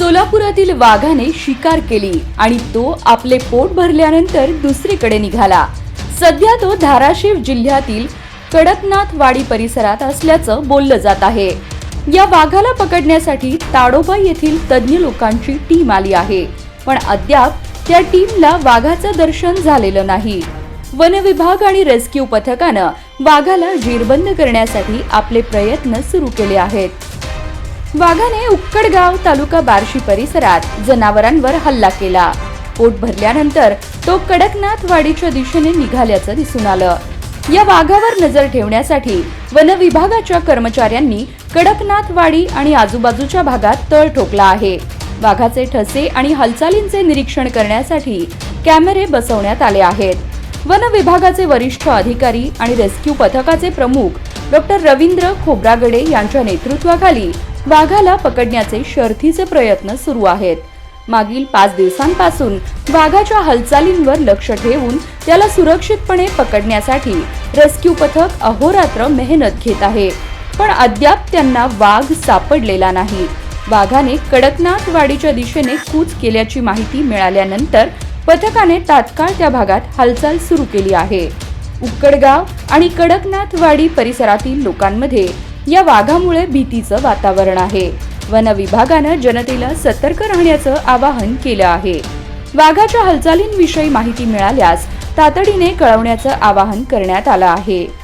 सोलापुरातील वाघाने शिकार केली आणि तो आपले पोट भरल्यानंतर दुसरीकडे निघाला. सध्या तो धाराशिव जिल्ह्यातील कडकनाथ वाडी परिसरात असल्याचं बोललं जात आहे. या वाघाला पकडण्यासाठी ताडोबा येथील तज्ज्ञ लोकांची टीम आली आहे. पण अद्याप त्या टीमला वाघाचं दर्शन झालेलं नाही. वन विभाग आणि रेस्क्यू पथकानं वाघाला जीरबंद करण्यासाठी आपले प्रयत्न सुरू केले आहेत. वाघाने उक्कडगाव तालुका बार्शी परिसरात जनावरांवर हल्ला केला. पोट भरल्यानंतर तो कडकनाथ वाडीच्या दिशेने निघाल्याचं दिसून आलं. या वाघावर नजर ठेवण्यासाठी वन विभागाच्या कर्मचाऱ्यांनी कडकनाथ वाडी आणि आजूबाजूच्या भागात तळ ठोकला आहे. वाघाचे ठसे आणि हालचालींचे निरीक्षण करण्यासाठी कॅमेरे बसवण्यात आले आहेत. वन विभागाचे वरिष्ठ अधिकारी आणि रेस्क्यू पथकाचे प्रमुख डॉक्टर रवींद्र खोब्रागडे यांच्या नेतृत्वाखाली वाघाला पकडण्याचे शर्थीचे प्रयत्न सुरू आहेत. मागील पाच दिवसांपासून वाघाच्या हालचालींवर लक्ष ठेवून त्याला सुरक्षितपणे पकडण्यासाठी रेस्क्यू पथक अहोरात्र मेहनत घेत आहे. पण अद्याप त्यांना वाघ सापडलेला नाही. वाघाने कडकनाथ वाडीच्या दिशेने कूच केल्याची माहिती मिळाल्यानंतर पथकाने तात्काळ त्या भागात हालचाल सुरू केली आहे. उक्कडगाव आणि कडकनाथवाडी परिसरातील लोकांमध्ये या वाघामुळे भीतीचं वातावरण आहे. वन विभागानं जनतेला सतर्क राहण्याचं आवाहन केलं आहे. वाघाच्या हालचालींविषयी माहिती मिळाल्यास तातडीने कळवण्याचं आवाहन करण्यात आलं आहे.